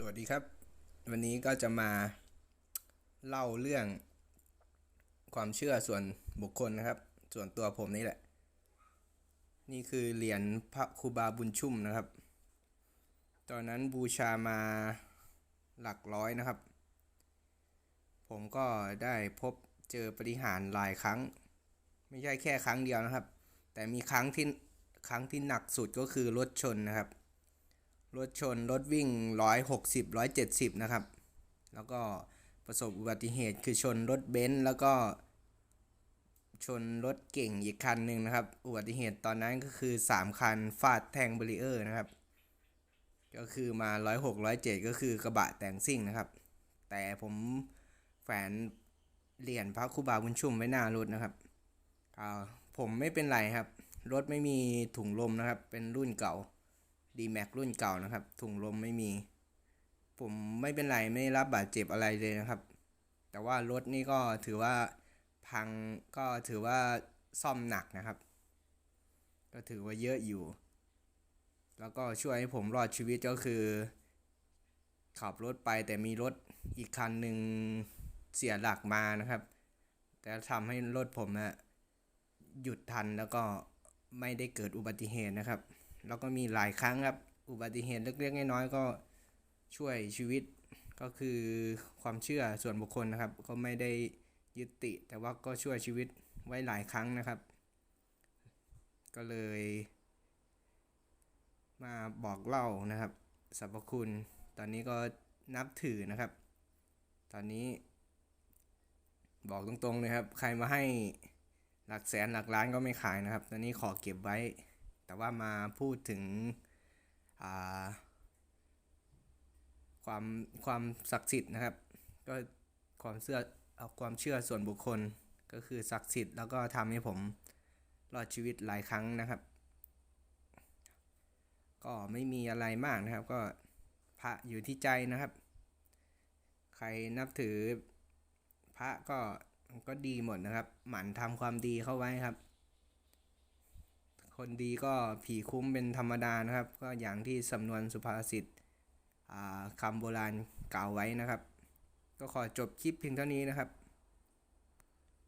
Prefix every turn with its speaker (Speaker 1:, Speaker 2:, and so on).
Speaker 1: สวัสดีครับ วันนี้ก็จะมาเล่าเรื่องความเชื่อส่วนบุคคลนะครับ ส่วนตัวผมนี่แหละ นี่คือเหรียญพระครูบาบุญชุ่มนะครับ ตอนนั้นบูชามาหลักร้อยนะครับ ผมก็ได้พบเจอปฏิหารหลายครั้ง ไม่ใช่แค่ครั้งเดียวนะครับ แต่มีครั้งที่ครั้งที่หนักสุดก็คือรถชนนะครับ รถชน รถวิ่ง 160 170 นะครับ แล้วก็ประสบอุบัติเหตุคือชนรถเบนซ์แล้วก็ชนรถเก่งอีกคันหนึ่งนะครับ อุบัติเหตุตอนนั้นก็คือ 3 คันฟาดแทงเบรีเออร์นะครับ ก็คือมา 106 107 ก็คือกระบะแต่งซิ่งนะครับ แต่ผมแฝนเหรียญพระคูบาบุญชุ่มไว้หน้ารถนะครับอ่าผมไม่เป็นไรครับ รถไม่มีถุงลมนะครับ เป็นรุ่นเก่า d m a x รุ่นเก่านะครับ ถุงลมไม่มี ผมไม่เป็นไรไม่ได้รับบาดเจ็บอะไรเลยนะครับ แต่ว่ารถนี่ก็ถือว่าพังก็ถือว่าซ่อมหนักนะครับ ก็ถือว่าเยอะอยู่ แล้วก็ช่วยให้ผมรอดชีวิตก็คือ ขับรถไปแต่มีรถอีกคันหนึ่งเสียหลักมานะครับ แต่ทำให้รถผมนะหยุดทันแล้วก็ไม่ได้เกิดอุบัติเหตุนะครับ แล้วก็มีหลายครั้งครับ อุบัติเหตุเล็กๆน้อยๆก็ช่วยชีวิตก็คือความเชื่อส่วนบุคคลนะครับ ก็ไม่ได้ยึดติ แต่ว่าก็ช่วยชีวิตไว้หลายครั้งนะครับ ก็เลย มาบอกเล่านะครับสรรพคุณ ตอนนี้ก็นับถือนะครับ ตอนนี้ บอกตรงๆเลยครับ ใครมาให้หลักแสนหลักล้านก็ไม่ขายนะครับ ตอนนี้ขอเก็บไว้ แต่ว่ามาพูดถึงความความศักดิ์สิทธิ์นะครับ ก็ความเชื่อเอาความเชื่อส่วนบุคคลก็คือศักดิ์สิทธิ์แล้วก็ทำให้ผมรอดชีวิตหลายครั้งนะครับ ก็ไม่มีอะไรมากนะครับ ก็พระอยู่ที่ใจนะครับ ใครนับถือพระก็ก็ดีหมดนะครับ หมั่นทำความดีเข้าไว้ครับ คนดีก็ผีคุ้มเป็นธรรมดานะครับ ก็อย่างที่สำนวนสุภาษิตคำโบราณกล่าวไว้นะครับ ก็ขอจบคลิปเพียงเท่านี้นะครับ